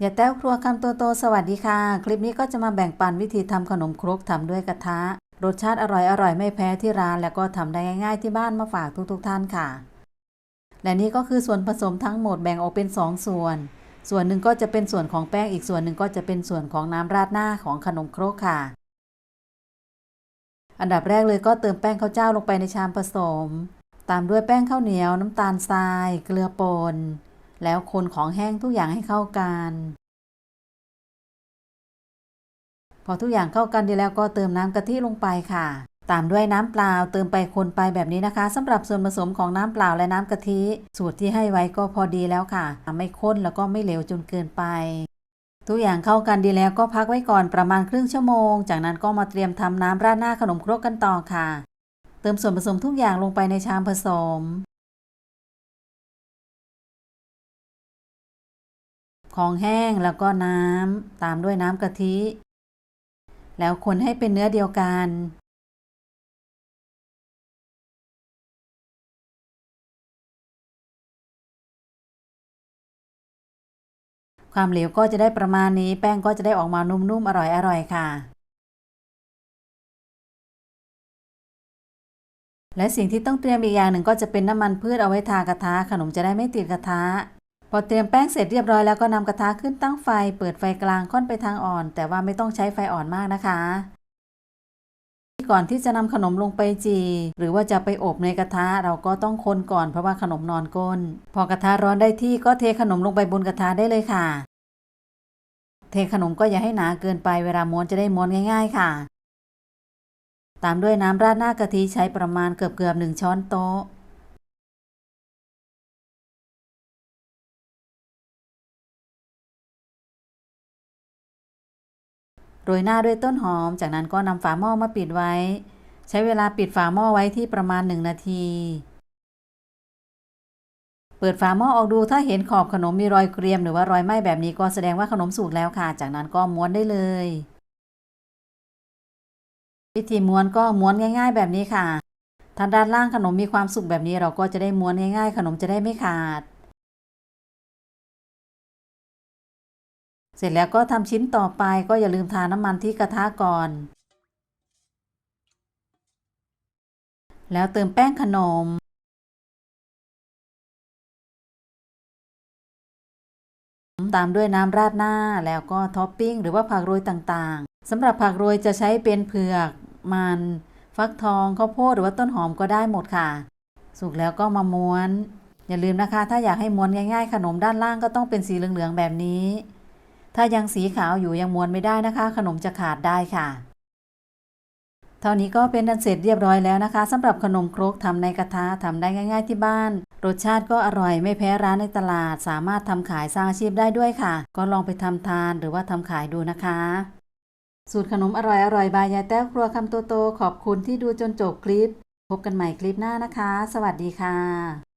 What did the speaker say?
อย่าแต้วครัวคำโตโตสวัสดีค่ะ คลิปนี้ก็จะมาแบ่งปันวิธีทำขนมครกทำด้วยกระทะ รสชาติอร่อยอร่อยไม่แพ้ที่ร้าน แล้วก็ทำได้ง่าย ๆ ที่บ้านมาฝากทุกๆท่านค่ะ และนี่ก็คือส่วนผสมทั้งหมดแบ่งออกเป็น 2 ส่วน ส่วนหนึ่งก็จะเป็นส่วนของแป้งอีกส่วนหนึ่งก็จะเป็นส่วนของน้ำราดหน้าของขนมครกค่ะ อันดับแรกเลยก็เติมแป้งข้าวเจ้าลงไปในชามผสม ตามด้วยแป้งข้าวเหนียวน้ำตาลทราย เกลือป่น แล้วคนของแห้งทุกอย่างให้เข้ากัน พอทุกอย่างเข้ากันดีแล้วก็เติมน้ำกะทิลงไปค่ะ ตามด้วยน้ำเปล่าเติมไปคนไปแบบนี้นะคะสำหรับส่วนผสมของน้ำเปล่าและน้ำกะทิ สูตรที่ให้ไว้ก็พอดีแล้วค่ะ ไม่ข้นแล้วก็ไม่เหลวจนเกินไปทุกอย่างเข้ากันดีแล้วก็พักไว้ก่อนประมาณครึ่งชั่วโมง จากนั้นก็มาเตรียมทำน้ำราดหน้าขนมครกกันต่อค่ะ เติมส่วนผสมทุกอย่างลงไปในชามผสม ของแห้งแล้วก็น้ำตามด้วยน้ำกะทิ แล้วคนให้เป็นเนื้อเดียวกัน ความเหลวก็จะได้ประมาณนี้ แป้งก็จะได้ออกมานุ่มๆ อร่อยๆ ค่ะ และสิ่งที่ต้องเตรียมอีกอย่างหนึ่งก็จะเป็นน้ำมันพืชเอาไว้ทากระทะขนมจะได้ไม่ติดกระทะ พอเตรียมแป้งเสร็จเรียบร้อยแล้วก็นำกระทะขึ้นตั้งไฟ เปิดไฟกลางค่อนไปทางอ่อน แต่ว่าไม่ต้องใช้ไฟอ่อนมากนะคะ ก่อนที่จะนำขนมลงไปจี หรือว่าจะไปอบในกระทะเราก็ต้องคนก่อนเพราะว่าขนมนอนก้น พอกระทะร้อนได้ที่ก็เทขนมลงไปบนกระทะได้เลยค่ะ เทขนมก็อย่าให้หนาเกินไปเวลาม้วนจะได้ม้วนง่าย ๆ ค่ะ ตามด้วยน้ำราดหน้ากะทิใช้ประมาณเกือบเกือบหนึ่งช้อนโต๊ะ โรยหน้าด้วยต้นหอม จากนั้นก็นำฝาหม้อมาปิดไว้ ใช้เวลาปิดฝาหม้อไว้ที่ประมาณ 1 นาที เปิดฝาหม้อออกดูถ้าเห็นขอบขนมมีรอยเกรียมหรือว่ารอยไหม้แบบนี้ก็แสดงว่าขนมสุกแล้วค่ะ จากนั้นก็ม้วนได้เลยวิธีม้วนก็ม้วนง่าย ๆ แบบนี้ค่ะ ถ้าด้านล่างขนมมีความสุกแบบนี้เราก็จะได้ม้วนง่าย ๆ ขนมจะได้ไม่ขาด เสร็จแล้วก็ทำชิ้นต่อไปก็อย่าลืมทาน้ำมันที่กระทะก่อน แล้วเติมแป้งขนม ตามด้วยน้ำราดหน้าแล้วก็ท็อปปิ้งหรือว่าผักโรยต่างๆสำหรับผักโรยจะใช้เป็นเผือกมันฟักทองข้าวโพดหรือว่าต้นหอมก็ได้หมดค่ะ สุกแล้วก็มาม้วน อย่าลืมนะคะ ถ้าอยากให้ม้วนง่าย ๆ ขนมด้านล่างก็ต้องเป็นสีเหลืองๆแบบนี้ ถ้ายังสีขาวอยู่ยังม้วนไม่ได้นะคะ ขนมจะขาดได้ค่ะ เท่านี้ก็เป็นอันเสร็จเรียบร้อยแล้วนะคะสำหรับขนมครกทำในกระทะทำได้ง่าย ๆ ที่บ้าน รสชาติก็อร่อยไม่แพ้ร้านในตลาด สามารถทำขายสร้างอาชีพได้ด้วยค่ะ ก็ลองไปทำทานหรือว่าทำขายดูนะคะ สูตรขนมอร่อยอร่อยบายยายแต้วครัวคำโตโตขอบคุณที่ดูจนจบคลิป พบกันใหม่คลิปหน้านะคะ สวัสดีค่ะ